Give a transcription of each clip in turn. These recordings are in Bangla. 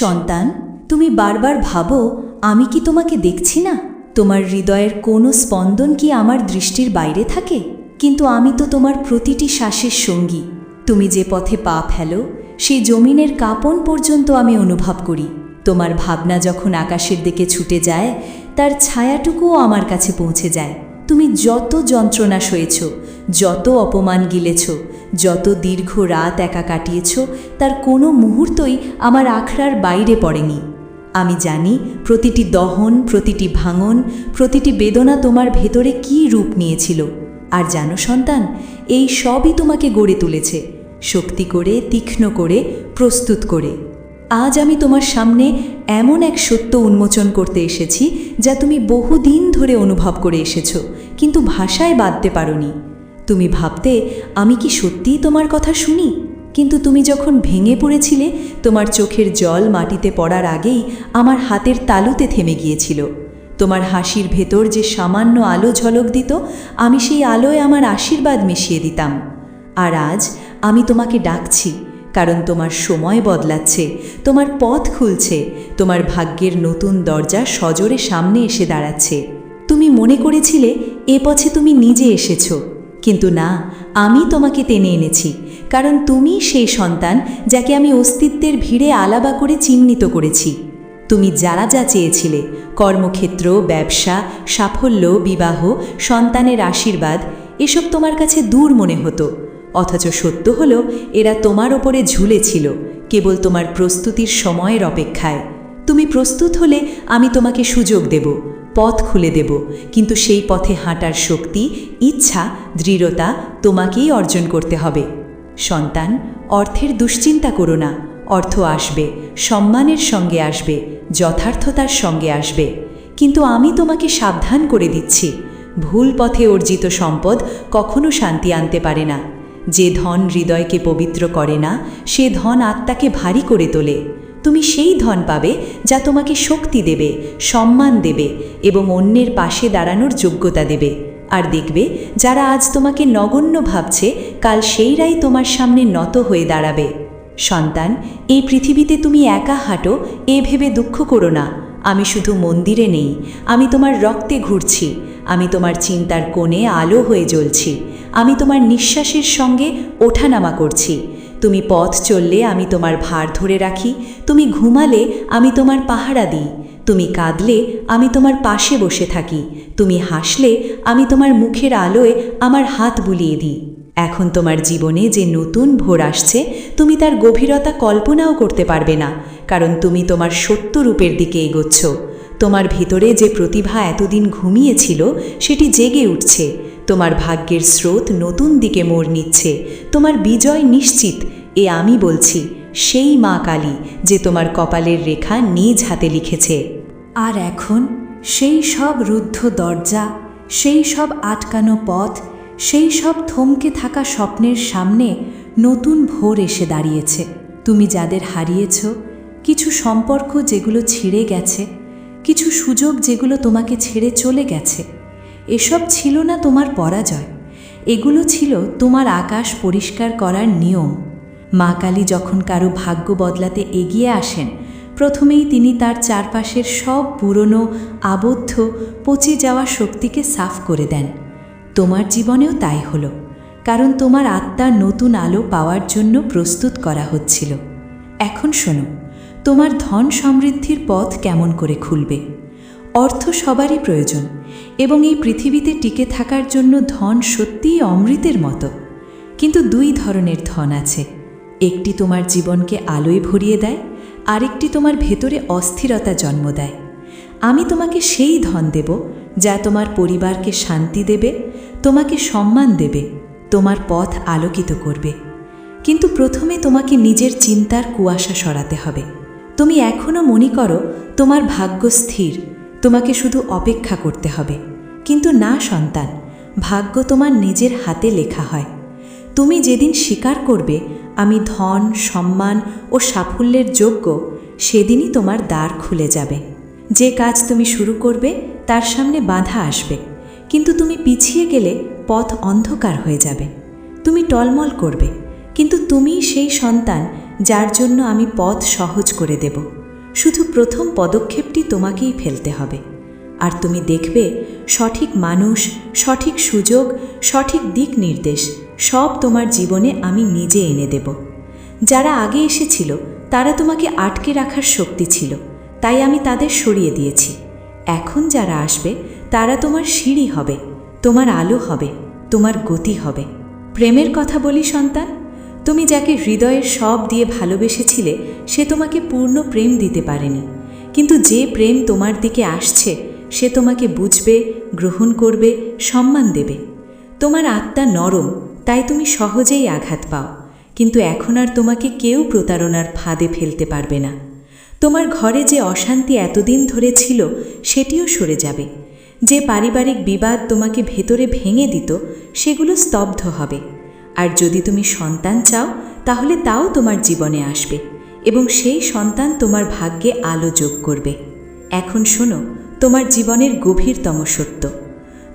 সন্তান, তুমি বারবার ভাবো, আমি কি তোমাকে দেখছি না? তোমার হৃদয়ের কোনো স্পন্দন কি আমার দৃষ্টির বাইরে থাকে? কিন্তু আমি তো তোমার প্রতিটি শ্বাসের সঙ্গী। তুমি যে পথে পা ফেলো সেই জমিনের কাঁপন পর্যন্ত আমি অনুভব করি। তোমার ভাবনা যখন আকাশের দিকে ছুটে যায়, তার ছায়াটুকুও আমার কাছে পৌঁছে যায়। তুমি যত যন্ত্রণা সয়েছ যত অপমান গিলেছ, যত দীর্ঘ রাত একা কাটিয়েছ, তার কোনো মুহূর্তই আমার আখড়ার বাইরে পড়েনি। আমি জানি প্রতিটি দহন, প্রতিটি ভাঙন, প্রতিটি বেদনা তোমার ভেতরে কী রূপ নিয়েছিল। আর জানো সন্তান, এই সবই তোমাকে গড়ে তুলেছে, শক্তি করে, তীক্ষ্ণ করে, প্রস্তুত করে। আজ আমি তোমার সামনে এমন এক সত্য উন্মোচন করতে এসেছি, যা তুমি বহুদিন ধরে অনুভব করে এসেছ, কিন্তু ভাষায় বাঁধতে পারোনি। তুমি ভাবতে, আমি কি সত্যিই তোমার কথা শুনি? কিন্তু তুমি যখন ভেঙে পড়েছিলে, তোমার চোখের জল মাটিতে পড়ার আগেই আমার হাতের তালুতে থেমে গিয়েছিল। তোমার হাসির ভেতর যে সামান্য আলো ঝলক দিত, আমি সেই আলোয় আমার আশীর্বাদ মিশিয়ে দিতাম। আর আজ আমি তোমাকে ডাকছি, কারণ তোমার সময় বদলাচ্ছে, তোমার পথ খুলছে, তোমার ভাগ্যের নতুন দরজা সজোরে সামনে এসে দাঁড়াচ্ছে। তুমি মনে করেছিলে, এ পথে তুমি নিজে এসেছ। কিন্তু না, আমি তোমাকে টেনে এনেছি, কারণ তুমি সেই সন্তান যাকে আমি অস্তিত্বের ভিড়ে আলাবা করে চিহ্নিত করেছি। তুমি যারা যা চেয়েছিলে, কর্মক্ষেত্র, ব্যবসা, সাফল্য, বিবাহ, সন্তানের আশীর্বাদ, এসব তোমার কাছে দূর মনে হতো, অথচ সত্য হল, এরা তোমার ওপরে ঝুলেছিল, কেবল তোমার প্রস্তুতির সময়ের অপেক্ষায়। তুমি প্রস্তুত হলে আমি তোমাকে সুযোগ দেব পথ খুলে দেব, কিন্তু সেই পথে হাঁটার শক্তি, ইচ্ছা, দৃঢ়তা তোমাকেই অর্জন করতে হবে। সন্তান, অর্থের দুশ্চিন্তা করো না, অর্থ আসবে, সম্মানের সঙ্গে আসবে, যথার্থতার সঙ্গে আসবে। কিন্তু আমি তোমাকে সাবধান করে দিচ্ছি, ভুল পথে অর্জিত সম্পদ কখনো শান্তি আনতে পারে না। যে ধন হৃদয়কে পবিত্র করে না, সে ধন আত্মাকে ভারী করে তোলে। তুমি সেই ধন পাবে যা তোমাকে শক্তি দেবে, সম্মান দেবে এবং অন্যের পাশে দাঁড়ানোর যোগ্যতা দেবে। আর দেখবে, যারা আজ তোমাকে নগণ্য ভাবছে, কাল সেইরাই তোমার সামনে নত হয়ে দাঁড়াবে। সন্তান, এই পৃথিবীতে তুমি একা হাঁটো, এ ভেবে দুঃখ করো না। আমি শুধু মন্দিরে নেই, আমি তোমার রক্তে ঘুরছি, আমি তোমার চিন্তার কোণে আলো হয়ে জ্বলছি, আমি তোমার নিঃশ্বাসের সঙ্গে ওঠানামা করছি তুমি পথ চললে আমি তোমার ভার ধরে রাখি, তুমি ঘুমালে আমি তোমার পাহারা দিই, তুমি কাঁদলে আমি তোমার পাশে বসে থাকি, তুমি হাসলে আমি তোমার মুখের আলোয় আমার হাত বুলিয়ে দিই। এখন তোমার জীবনে যে নতুন ভোর আসছে, তুমি তার গভীরতা কল্পনাও করতে পারবে না, কারণ তুমি তোমার সত্য রূপের দিকে এগোচ্ছ। তোমার ভিতরে যে প্রতিভা এতদিন ঘুমিয়েছিল, সেটি জেগে উঠছে। তোমার ভাগ্যের স্রোত নতুন দিকে মোড় নিচ্ছে, তোমার বিজয় নিশ্চিত, এ আমি বলছি, সেই মা কালী যে তোমার কপালের রেখা নিজ হাতে লিখেছে। আর এখন সেই সব রুদ্ধ দরজা, সেই সব আটকানো পথ, সেই সব থমকে থাকা স্বপ্নের সামনে নতুন ভোর এসে দাঁড়িয়েছে। তুমি যাদের হারিয়েছ, কিছু সম্পর্ক যেগুলো ছিঁড়ে গেছে, কিছু সুযোগ যেগুলো তোমাকে ছেড়ে চলে গেছে এসব ছিল না তোমার পরাজয়। এগুলো ছিল তোমার আকাশ পরিষ্কার করার নিয়ম। মা কালী যখন কারও ভাগ্য বদলাতে এগিয়ে আসেন, প্রথমেই তিনি তার চারপাশের সব পুরনো, আবদ্ধ, পচে যাওয়া শক্তিকে সাফ করে দেন। তোমার জীবনেও তাই হলো, কারণ তোমার আত্মার নতুন আলো পাওয়ার জন্য প্রস্তুত করা হচ্ছিল। এখন শোনো, তোমার ধন সমৃদ্ধির পথ কেমন করে খুলবে? অর্থ সবারই প্রয়োজন এবং এই পৃথিবীতে টিকে থাকার জন্য ধন সত্যিই অমৃতের মতো। কিন্তু দুই ধরনের ধন আছে, একটি তোমার জীবনকে আলোয় ভরিয়ে দেয়, আরেকটি তোমার ভেতরে অস্থিরতা জন্ম দেয়। আমি তোমাকে সেই ধন দেব যা তোমার পরিবারকে শান্তি দেবে, তোমাকে সম্মান দেবে, তোমার পথ আলোকিত করবে। কিন্তু প্রথমে তোমাকে নিজের চিন্তার কুয়াশা সরাতে হবে। তুমি এখনও মনে করো তোমার ভাগ্য স্থির তোমাকে শুধু অপেক্ষা করতে হবে। কিন্তু না, সন্তান, ভাগ্য তোমার নিজের হাতে লেখা হয়। তুমি যেদিন স্বীকার করবে, আমি ধন, সম্মান ও সাফল্যের যোগ্য, সেদিনই তোমার দ্বার খুলে যাবে। যে কাজ তুমি শুরু করবে, তার সামনে বাধা আসবে। কিন্তু তুমি পিছিয়ে গেলে পথ অন্ধকার হয়ে যাবে। তুমি টলমল করবে। কিন্তু তুমিই সেই সন্তান যার জন্য আমি পথ সহজ করে দেব। শুধু প্রথম পদক্ষেপটি তোমাকেই ফেলতে হবে। আর তুমি দেখবে, সঠিক মানুষ, সঠিক সুযোগ, সঠিক দিক নির্দেশ, সব তোমার জীবনে আমি নিজে এনে দেব। যারা আগে এসেছিল, তারা তোমাকে আটকে রাখার শক্তি ছিল, তাই আমি তাদের সরিয়ে দিয়েছি। এখন যারা আসবে, তারা তোমার সিঁড়ি হবে, তোমার আলো হবে, তোমার গতি হবে। প্রেমের কথা বলি, সন্তান। তুমি যাকে হৃদয়ের সব দিয়ে ভালোবেসেছিলে, সে তোমাকে পূর্ণ প্রেম দিতে পারেনি। কিন্তু যে প্রেম তোমার দিকে আসছে, সে তোমাকে বুঝবে, গ্রহণ করবে, সম্মান দেবে। তোমার আত্মা নরম, তাই তুমি সহজেই আঘাত পাও। কিন্তু এখন আর তোমাকে কেউ প্রতারণার ফাঁদে ফেলতে পারবে না। তোমার ঘরে যে অশান্তি এতদিন ধরে ছিল, সেটিও সরে যাবে। যে পারিবারিক বিবাদ তোমাকে ভেতরে ভেঙে দিত, সেগুলো স্তব্ধ হবে। আর যদি তুমি সন্তান চাও, তাহলে তাও তোমার জীবনে আসবে এবং সেই সন্তান তোমার ভাগ্যে আলো যোগ করবে। এখন শোনো, তোমার জীবনের গভীরতম সত্য।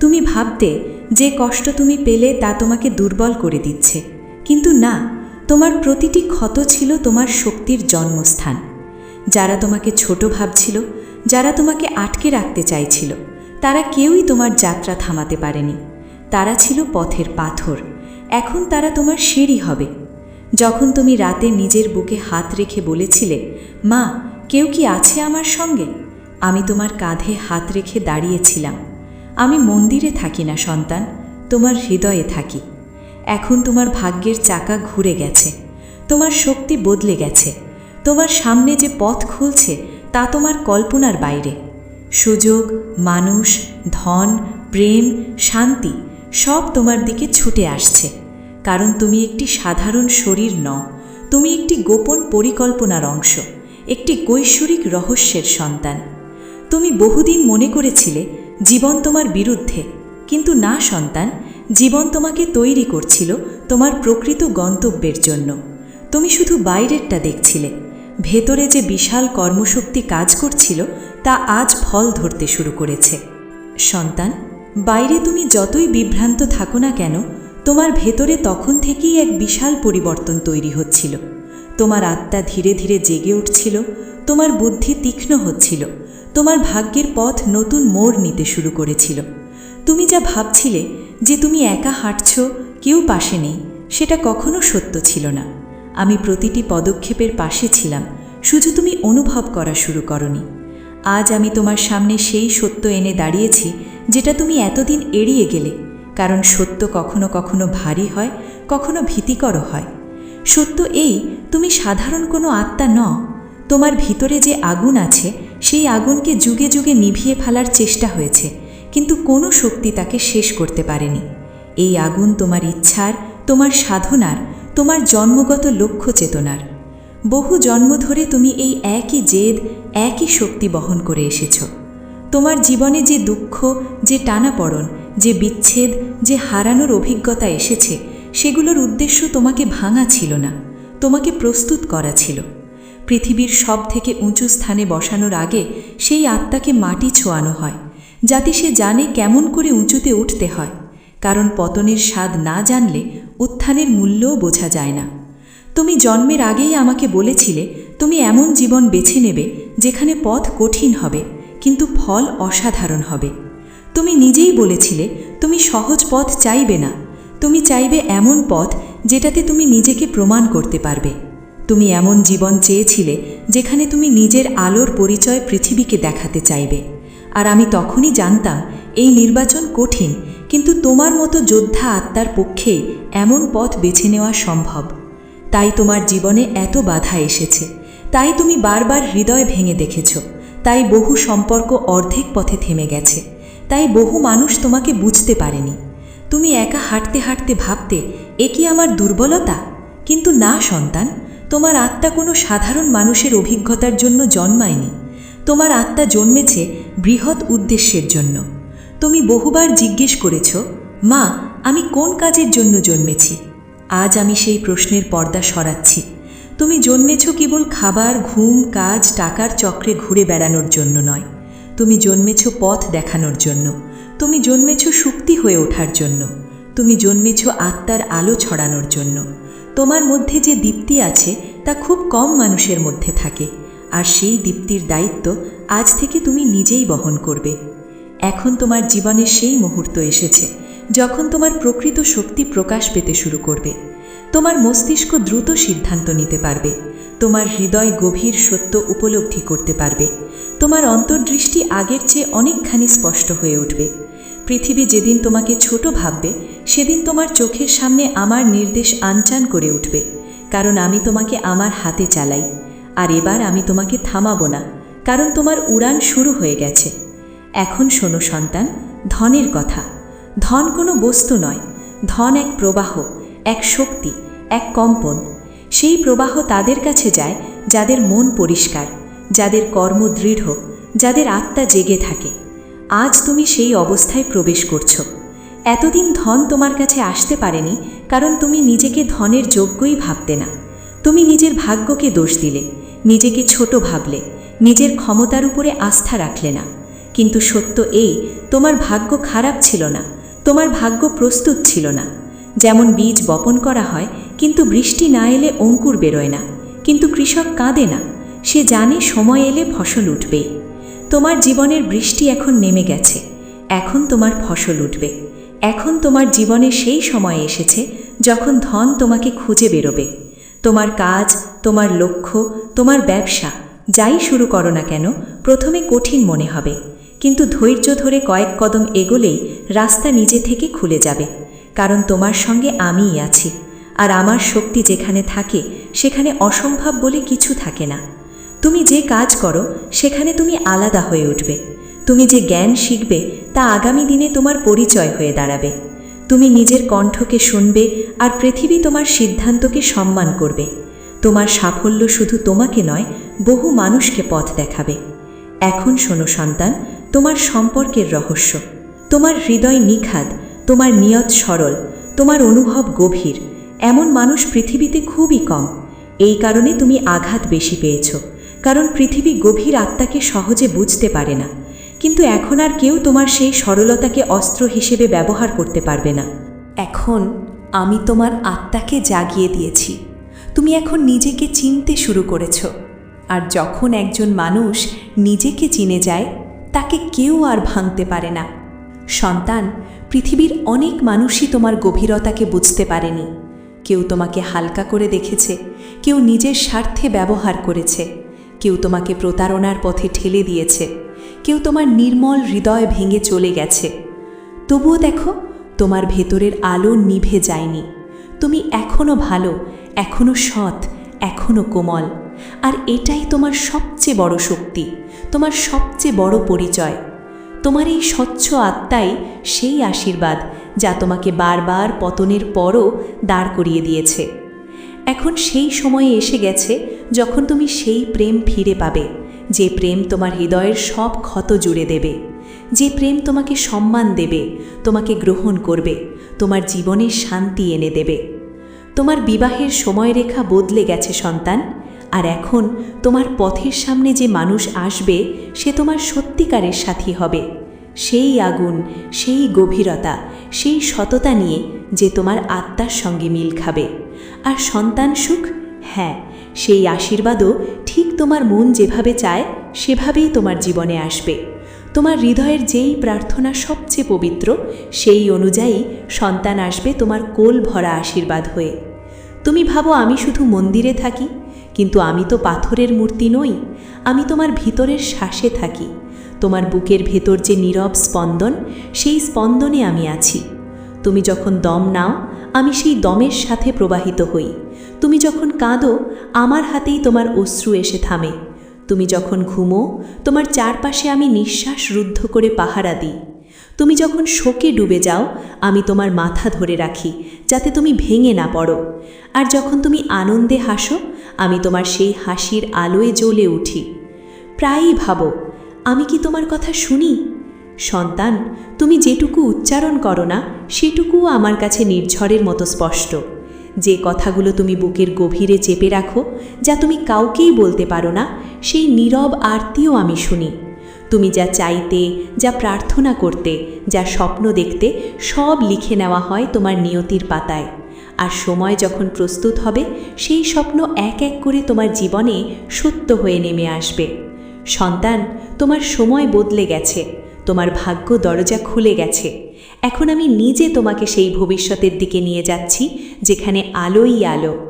তুমি ভাবতে, যে কষ্ট তুমি পেলে তা তোমাকে দুর্বল করে দিচ্ছে। কিন্তু না, তোমার প্রতিটি ক্ষত ছিল তোমার শক্তির জন্মস্থান। যারা তোমাকে ছোট ভাবছিল, যারা তোমাকে আটকে রাখতে চাইছিল, তারা কেউই তোমার যাত্রা থামাতে পারেনি। তারা ছিল পথের পাথর। এখন তারা তোমার সিঁড়ি হবে। যখন তুমি রাতে নিজের বুকে হাত রেখে বলেছিলে, মা, কেউ কি আছে আমার সঙ্গে? আমি তোমার কাঁধে হাত রেখে দাঁড়িয়েছিলাম। আমি মন্দিরে থাকি না, সন্তান, তোমার হৃদয়ে থাকি। এখন তোমার ভাগ্যের চাকা ঘুরে গেছে, তোমার শক্তি বদলে গেছে, তোমার সামনে যে পথ খুলছে, তা তোমার কল্পনার বাইরে। সুযোগ, মানুষ, ধন, প্রেম, শান্তি সব তোমার দিকে ছুটে আসছে। কারণ তুমি একটি সাধারণ শরীর নও, তুমি একটি গোপন পরিকল্পনার অংশ, একটি কৈশোরিক রহস্যের সন্তান। তুমি বহুদিন মনে করেছিলে, জীবন তোমার বিরুদ্ধে, কিন্তু না সন্তান, জীবন তোমাকে তৈরি করছিল তোমার প্রকৃত গন্তব্যের জন্য। তুমি শুধু বাইরেরটা দেখছিলে, ভেতরে যে বিশাল কর্মশক্তি কাজ করছিল তা আজ ফল ধরতে শুরু করেছে। সন্তান বাইরে তুমি যতই বিভ্রান্ত থাকো না কেন, তোমার ভেতরে তখন থেকেই এক বিশাল পরিবর্তন তৈরি হচ্ছিল। তোমার আত্মা ধীরে ধীরে জেগে উঠছিল, তোমার বুদ্ধি তীক্ষ্ণ হচ্ছিল, তোমার ভাগ্যের পথ নতুন মোড় নিতে শুরু করেছিল। তুমি যা ভাবছিলে যে তুমি একা হাঁটছ, কেউ পাশে নেই, সেটা কখনো সত্য ছিল না। আমি প্রতিটি পদক্ষেপের পাশে ছিলাম, শুধু তুমি অনুভব করা শুরু করনি। আজ আমি তোমার সামনে সেই সত্য এনে দাঁড়িয়েছি, যেটা তুমি এতদিন এড়িয়ে গেলে, কারণ সত্য কখনো কখনো ভারী হয়, কখনো ভীতিকর হয়। সত্য এই, তুমি সাধারণ কোনো আত্মা ন তোমার ভিতরে যে আগুন আছে, সেই আগুনকে যুগে যুগে নিভিয়ে ফেলার চেষ্টা হয়েছে, কিন্তু কোনো শক্তি তাকে শেষ করতে পারেনি। এই আগুন তোমার ইচ্ছার, তোমার সাধনার, তোমার জন্মগত লক্ষ্য চেতনার। বহু জন্ম ধরে তুমি এই একই জেদ, একই শক্তি বহন করে এসেছ। তোমার জীবনে যে দুঃখ, যে টানাপড়ন, যে বিচ্ছেদ, যে হারানোর অভিজ্ঞতা এসেছে, সেগুলোর উদ্দেশ্য তোমাকে ভাঙা ছিল না, তোমাকে প্রস্তুত করা ছিল। পৃথিবীর সব থেকে উঁচু স্থানে বসানোর আগে সেই আত্মাকে মাটি ছোঁয়ানো হয়, যাতে সে জানে কেমন করে উঁচুতে উঠতে হয়। কারণ পতনের স্বাদ না জানলে উত্থানের মূল্যও বোঝা যায় না। তুমি জন্মের আগেই আমাকে বলেছিলে, তুমি এমন জীবন বেছে নেবে যেখানে পথ কঠিন হবে, কিন্তু ফল অসাধারণ হবে। তুমি নিজেই বলেছিলে, তুমি সহজ পথ চাইবে না। তুমি চাইবে এমন পথ যেটাতে তুমি নিজেকে প্রমাণ করতে পারবে। তুমি এমন জীবন চেয়েছিলে যেখানে তুমি নিজের আলোর পরিচয় পৃথিবীকে দেখাতে চাইবে। আর আমি তখনই জানতাম, এই নির্বাচন কঠিন, কিন্তু তোমার মতো যোদ্ধা আত্মার পক্ষে এমন পথ বেছে নেওয়া সম্ভব। তাই তোমার জীবনে এত বাধা এসেছে। তাই তুমি বারবার হৃদয় ভেঙে দেখেছ। তাই বহু সম্পর্ক অর্ধেক পথে থেমে গেছে। তাই বহু মানুষ তোমাকে বুঝতে পারেনি। তুমি একা হাঁটতে হাঁটতে ভাবতে, এ কি আমার দুর্বলতা? কিন্তু না, সন্তান, তোমার আত্মা কোনো সাধারণ মানুষের অভিজ্ঞতার জন্য জন্মায়নি। তোমার আত্মা জন্মেছে বৃহৎ উদ্দেশ্যের জন্য। তুমি বহুবার জিজ্ঞেস করেছ, মা, আমি কোন কাজের জন্য জন্মেছি? আজ আমি সেই প্রশ্নের পর্দা সরাচ্ছি। তুমি জন্মেছ কেবল খাবার, ঘুম, কাজ, টাকার চক্রে ঘুরে বেড়ানোর জন্য নয়। তুমি জন্মেছ পথ দেখানোর জন্য। তুমি জন্মেছ শুক্তি হয়ে ওঠার জন্য। তুমি জন্মেছ আত্মার আলো ছড়ানোর জন্য। তোমার মধ্যে যে দীপ্তি আছে, তা খুব কম মানুষের মধ্যে থাকে। আর সেই দীপ্তির দায়িত্ব আজ থেকে তুমি নিজেই বহন করবে। এখন তোমার জীবনের সেই মুহূর্ত এসেছে। যখন তোমার প্রকৃত শক্তি প্রকাশ পেতে শুরু করবে, তোমার মস্তিষ্ক দ্রুত সিদ্ধান্ত নিতে পারবে, তোমার হৃদয় গভীর সত্য উপলব্ধি করতে পারবে, তোমার অন্তর্দৃষ্টি আগের চেয়ে অনেকখানি স্পষ্ট হয়ে উঠবে। পৃথিবী যেদিন তোমাকে ছোট ভাববে, সেদিন তোমার চোখের সামনে আমার নির্দেশ আনচান করে উঠবে, কারণ আমি তোমাকে আমার হাতে চালাই, আর এবার আমি তোমাকে থামাবো না, কারণ তোমার উড়ান শুরু হয়ে গেছে। এখন শোনো সন্তান, ধনের কথা। ধন কোনো বস্তু নয়, ধন এক প্রবাহ, এক শক্তি, এক কম্পন। সেই প্রবাহ তাদের কাছে যায়, যাদের মন পরিষ্কার, যাদের কর্ম দৃঢ়, যাদের আত্মা জেগে থাকে। আজ তুমি সেই অবস্থায় প্রবেশ করছ। এতদিন ধন তোমার কাছে আসতে পারেনি, কারণ তুমি নিজেকে ধনের যোগ্যই ভাবতে না। তুমি নিজের ভাগ্যকে দোষ দিলে, নিজেকে ছোট ভাবলে, নিজের ক্ষমতার উপরে আস্থা রাখলে না। কিন্তু সত্য এই, তোমার ভাগ্য খারাপ ছিল না। তোমার ভাগ্য প্রস্তুত ছিল না। যেমন বীজ বপন করা হয়, কিন্তু বৃষ্টি না এলে অঙ্কুর বেরোয় না। কিন্তু কৃষক কাঁদে না, সে জানে সময় এলে ফসল উঠবে। তোমার জীবনের বৃষ্টি এখন নেমে গেছে, এখন তোমার ফসল উঠবে। এখন তোমার জীবনে সেই সময় এসেছে যখন ধন তোমাকে খুঁজে বেরোবে। তোমার কাজ, তোমার লক্ষ্য, তোমার ব্যবসা, যাই শুরু করো না কেন, প্রথমে কঠিন মনে হবে। কিন্তু ধৈর্য ধরে কয়েক কদম এগোলেই রাস্তা নিজে থেকে খুলে যাবে। কারণ তোমার সঙ্গে আমিই আছি, আর আমার শক্তি যেখানে থাকে, সেখানে অসম্ভব বলে কিছু থাকে না। তুমি যে কাজ করো, সেখানে তুমি আলাদা হয়ে উঠবে। তুমি যে জ্ঞান শিখবে, তা আগামী দিনে তোমার পরিচয় হয়ে দাঁড়াবে। তুমি নিজের কণ্ঠকে শুনবে, আর পৃথিবী তোমার সিদ্ধান্তকে সম্মান করবে। তোমার সাফল্য শুধু তোমাকে নয়, বহু মানুষকে পথ দেখাবে। এখন শোনো সন্তান তোমার সম্পর্কের রহস্য। তোমার হৃদয় নিখাদ, তোমার নিয়ত সরল, তোমার অনুভব গভীর। এমন মানুষ পৃথিবীতে খুবই কম। এই কারণে তুমি আঘাত বেশি পেয়েছ। কারণ পৃথিবী গভীর আত্মাকে সহজে বুঝতে পারে না। কিন্তু এখন আর কেউ তোমার সেই সরলতাকে অস্ত্র হিসেবে ব্যবহার করতে পারবে না। এখন আমি তোমার আত্মাকে জাগিয়ে দিয়েছি। তুমি এখন নিজেকে চিনতে শুরু করেছ। আর যখন একজন মানুষ নিজেকে চিনে যায় তাকে কেউ আর ভাঙতে পারে না। সন্তান, পৃথিবীর অনেক মানুষই তোমার গভীরতাকে বুঝতে পারেনি। কেউ তোমাকে হালকা করে দেখেছে, কেউ নিজের স্বার্থে ব্যবহার করেছে, কেউ তোমাকে প্রতারণার পথে ঠেলে দিয়েছে, কেউ তোমার নির্মল হৃদয় ভেঙে চলে গেছে। তবুও দেখো, তোমার ভেতরের আলো নিভে যায়নি। তুমি এখনও ভালো এখনও সৎ এখনও কোমল, আর এটাই তোমার সবচেয়ে বড় শক্তি। তোমার সবচেয়ে বড় পরিচয়। তোমার এই স্বচ্ছ আত্মাই সেই আশীর্বাদ যা তোমাকে বারবার পতনের পরও দাঁড় করিয়ে দিয়েছে। এখন সেই সময়ে এসে গেছে যখন তুমি সেই প্রেম ফিরে পাবে, যে প্রেম তোমার হৃদয়ের সব ক্ষত জুড়ে দেবে। যে প্রেম তোমাকে সম্মান দেবে, তোমাকে গ্রহণ করবে, তোমার জীবনে শান্তি এনে দেবে। তোমার বিবাহের সময়রেখা বদলে গেছে সন্তান আর এখন তোমার পথের সামনে যে মানুষ আসবে, সে তোমার সত্যিকারের সাথী হবে। সেই আগুন, সেই গভীরতা, সেই সততা নিয়ে যে তোমার আত্মার সঙ্গে মিল খাবে। আর সন্তান সুখ? হ্যাঁ সেই আশীর্বাদও ঠিক তোমার মন যেভাবে চায়, সেভাবেই তোমার জীবনে আসবে। তোমার হৃদয়ের যেই প্রার্থনা সবচেয়ে পবিত্র, সেই অনুযায়ী সন্তান আসবে তোমার কোল ভরা আশীর্বাদ হয়ে। তুমি ভাবো আমি শুধু মন্দিরে থাকি? কিন্তু আমি তো পাথরের মূর্তি নই, আমি তোমার ভিতরের শ্বাসে থাকি। তোমার বুকের ভেতর যে নীরব স্পন্দন, সেই স্পন্দনে আমি আছি। তুমি যখন দম নাও, আমি সেই দমের সাথে প্রবাহিত হই। তুমি যখন কাঁদো, আমার হাতেই তোমার অশ্রু এসে থামে। তুমি যখন ঘুমো, তোমার চারপাশে আমি নিঃশ্বাস রুদ্ধ করে পাহারা দিই। তুমি যখন শোকে ডুবে যাও, আমি তোমার মাথা ধরে রাখি, যাতে তুমি ভেঙে না পড়ো। আর যখন তুমি আনন্দে হাসো, আমি তোমার সেই হাসির আলোয় জ্বলে উঠি। প্রায়ই ভাবো, আমি কি তোমার কথা শুনি? সন্তান, তুমি যেটুকু উচ্চারণ করো না, সেটুকুও আমার কাছে নির্ঝরের মতো স্পষ্ট। যে কথাগুলো তুমি বুকের গভীরে চেপে রাখো, যা তুমি কাউকেই বলতে পারো না, সেই নীরব আরতিও আমি শুনি। তুমি যা চাইতে, যা প্রার্থনা করতে, যা স্বপ্ন দেখতে, সব লিখে নেওয়া হয় তোমার নিয়তির পাতায়। আর সময় যখন প্রস্তুত হবে, সেই স্বপ্ন এক এক করে তোমার জীবনে সত্য হয়ে নেমে আসবে। সন্তান, তোমার সময় বদলে গেছে, তোমার ভাগ্য দরজা খুলে গেছে। এখন আমি নিজে তোমাকে সেই ভবিষ্যতের দিকে নিয়ে যাচ্ছি, যেখানে আলোই আলো।